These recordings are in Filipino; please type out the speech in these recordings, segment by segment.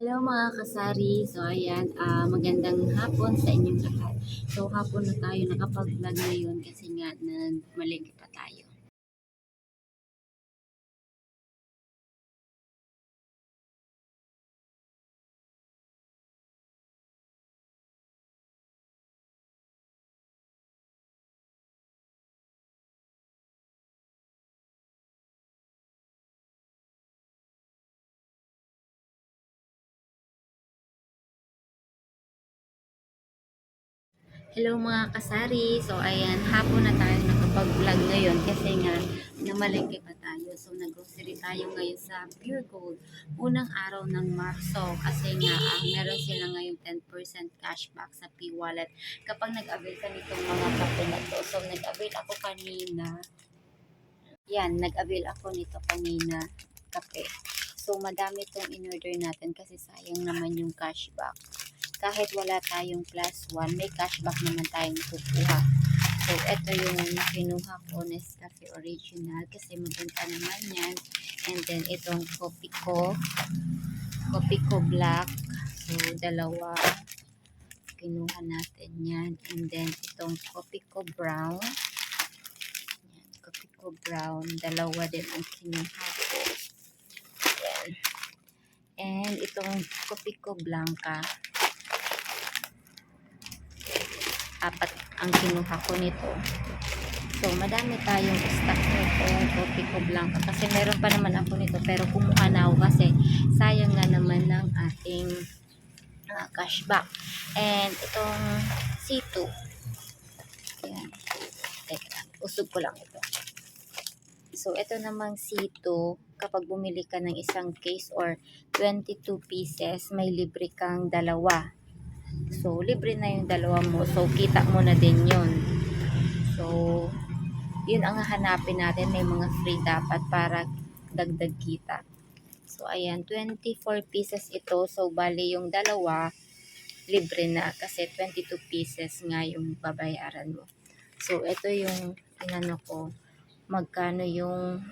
Hello mga kasari. So ayan, ah, magandang hapon sa inyong lahat. So hapon na tayo nakapag-vlog ngayon kasi nga nagmalingki pa tayo. Hello mga kasari. So ayan, hapon na tayo nakapag-vlog ngayon kasi nga namalingki pa tayo. So nag-grocery tayo ngayon sa Pure Gold. Unang araw ng Marso kasi nga ah, meron sila ngayon 10% cashback sa P-Wallet kapag nag-avail ka nitong mga kape na to. So nag-avail ako kanina. Yan, nag-avail ako nito kanina kape. So madami tong in-order natin kasi sayang naman yung cashback kahit wala tayong plus 1, may cashback naman tayong kukuha. So, ito yung kinuha ko, Nescafe Original, kasi maganda naman yan. And then, itong kopi ko, kopi ko black. So, dalawa. Kinuha natin yan. And then, itong kopi ko brown. Yan, kopi ko brown. Dalawa din ang kinuha ko. And itong kopi ko blanca apat ang kinuha ko nito. So, madami tayong stock nito, coffee ko blanca. Kasi meron pa naman ako nito, pero kumuha na ako kasi sayang nga naman ng ating uh, cashback. And itong C2. Ayan. Teka, usog ko lang ito. So, ito namang C2, kapag bumili ka ng isang case or 22 pieces, may libre kang dalawa. So, libre na yung dalawa mo. So, kita mo na din yun. So, yun ang hanapin natin. May mga free dapat para dagdag kita. So, ayan. 24 pieces ito. So, bali yung dalawa, libre na. Kasi 22 pieces nga yung babayaran mo. So, ito yung inano ko. Magkano yung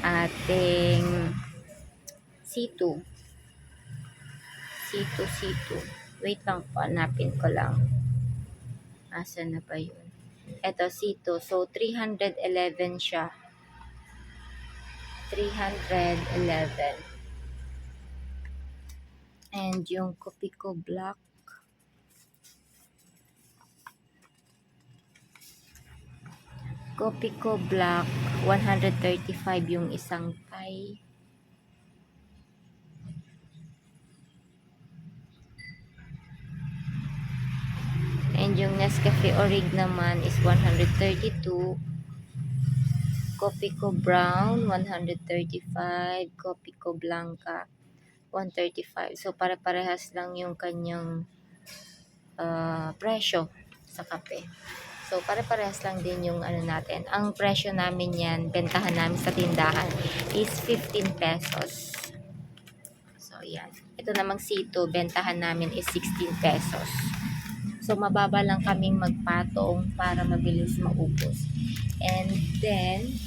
ating C2. C2, C2. Wait lang po, hanapin ko lang. Asa na ba yun? Ito, C2. So, 311 siya. 311. And yung Kopiko Black. Kopiko Black, 135 yung isang pie. And yung Nescafe Orig naman is 132. Coffee ko Brown, 135. Coffee ko Blanca, 135. So, para-parehas lang yung kanyang uh, presyo sa kape. So, pare-parehas lang din yung ano natin. Ang presyo namin yan, bentahan namin sa tindahan is 15 pesos. So, yan. Ito namang C2, bentahan namin is 16 pesos. So, mababa lang kaming magpatong para mabilis maubos. And then,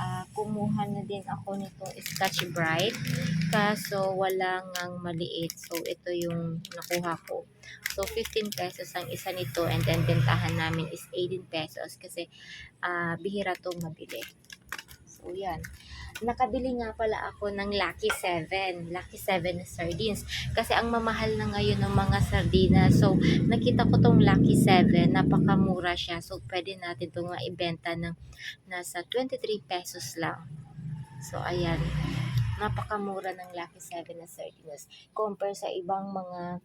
uh, kumuha na din ako nito Scotch Bright. Kaso, wala ngang maliit. So, ito yung nakuha ko. So, 15 pesos ang isa nito. And then, bentahan namin is 18 pesos. Kasi, uh, bihira tong mabili. So, yan nakabili nga pala ako ng Lucky 7. Lucky 7 na sardines. Kasi ang mamahal na ngayon ng mga sardinas. So, nakita ko tong Lucky 7. Napakamura siya. So, pwede natin itong maibenta ng nasa 23 pesos lang. So, ayan. Napakamura ng Lucky 7 na sardines. Compare sa ibang mga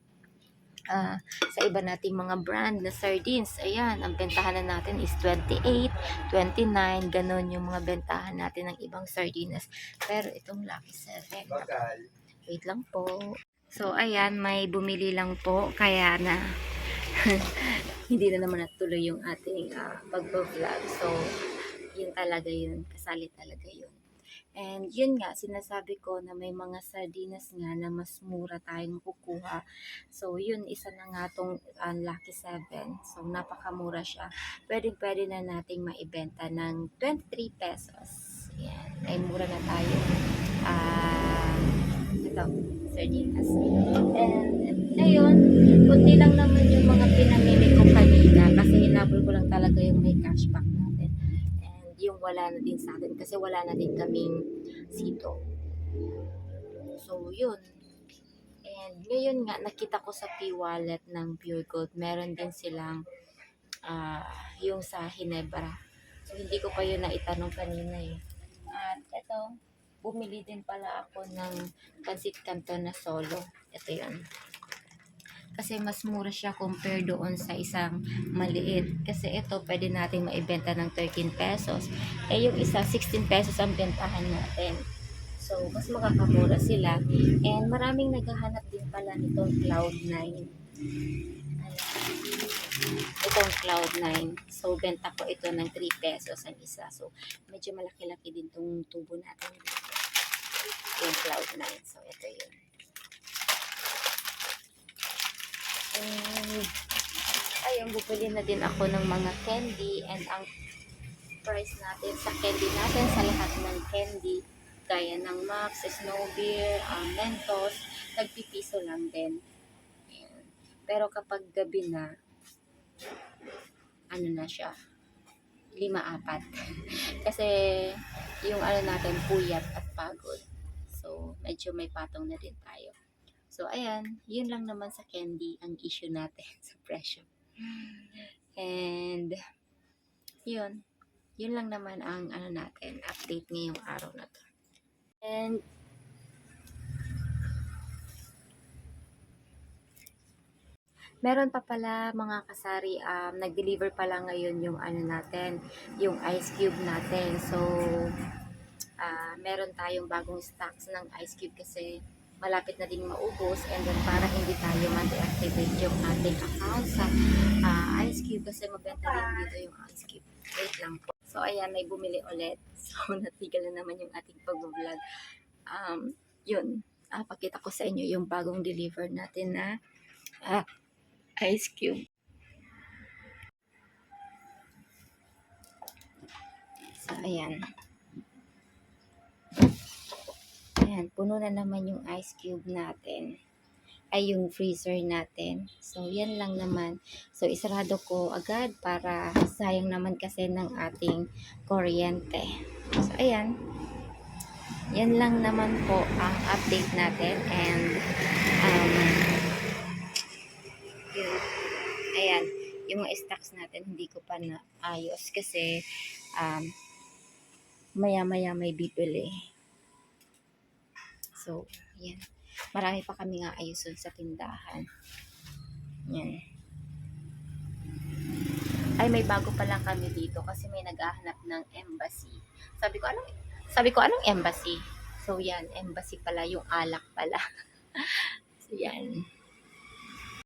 uh, sa iba nating mga brand na sardines. Ayan, ang bentahan na natin is 28, 29, ganon yung mga bentahan natin ng ibang sardines. Pero itong Lucky 7, wait lang po. So, ayan, may bumili lang po, kaya na hindi na naman natuloy yung ating uh, pag-vlog. So, yun talaga yun, kasali talaga yun. And yun nga, sinasabi ko na may mga sardinas nga na mas mura tayong kukuha. So yun, isa na nga tong uh, Lucky 7. So napakamura siya. Pwede pwede na nating maibenta ng 23 pesos. Yan, ay mura na tayo. Uh, ito, sardinas. And, ayun, kunti lang naman yung mga pinamili ko kanina kasi hinabol ko lang talaga yung may cashback wala na din sa atin kasi wala na din kaming sito. So, yun. And ngayon nga, nakita ko sa P-Wallet ng Pure Gold, meron din silang ah, yung sa Hinebra. So, hindi ko pa yun naitanong kanina eh. At ito, bumili din pala ako ng Pansit Canton na solo. Ito yun. Kasi mas mura siya compare doon sa isang maliit. Kasi ito, pwede natin maibenta ng 13 pesos. Eh, yung isa, 16 pesos ang bentahan natin. So, mas makakamura sila. And maraming naghahanap din pala nitong Cloud9. Ayan. Itong Cloud9. So, benta ko ito ng 3 pesos ang isa. So, medyo malaki-laki din tong tubo natin. Yung Cloud9. So, ito yun. And, ayun, bubili na din ako ng mga candy and ang price natin sa candy natin sa lahat ng candy gaya ng Max, Snow Beer, um, Mentos, nagpipiso lang din. Ayan. Pero kapag gabi na, ano na siya, lima apat. Kasi yung ano natin, puyat at pagod. So, medyo may patong na din tayo. So, ayan, yun lang naman sa candy ang issue natin sa presyo. And, yun. Yun lang naman ang ano natin, update ngayong araw na to. And, meron pa pala mga kasari, um, nag-deliver pala ngayon yung ano natin, yung ice cube natin. So, ah meron tayong bagong stocks ng ice cube kasi malapit na din maubos and then para hindi tayo ma-deactivate yung ating account sa ah, ice cube kasi mabenta din dito yung ice cube. Wait lang po. So, ayan, may bumili ulit. So, natigil na naman yung ating pag-vlog. Um, yun. Ah, pakita ko sa inyo yung bagong deliver natin na ah, ice cube. So, ayan. Ayan, puno na naman yung ice cube natin. Ay, yung freezer natin. So, yan lang naman. So, isarado ko agad para sayang naman kasi ng ating kuryente. So, ayan. Yan lang naman po ang update natin. And, um, yun. Ayan. Yung mga stocks natin, hindi ko pa naayos kasi, um, maya-maya may bibili. So, yan. Marami pa kami nga ayusun sa tindahan. Yan. Ay, may bago pa lang kami dito kasi may naghahanap ng embassy. Sabi ko, anong, sabi ko, anong embassy? So, yan, embassy pala, yung alak pala. so, yan.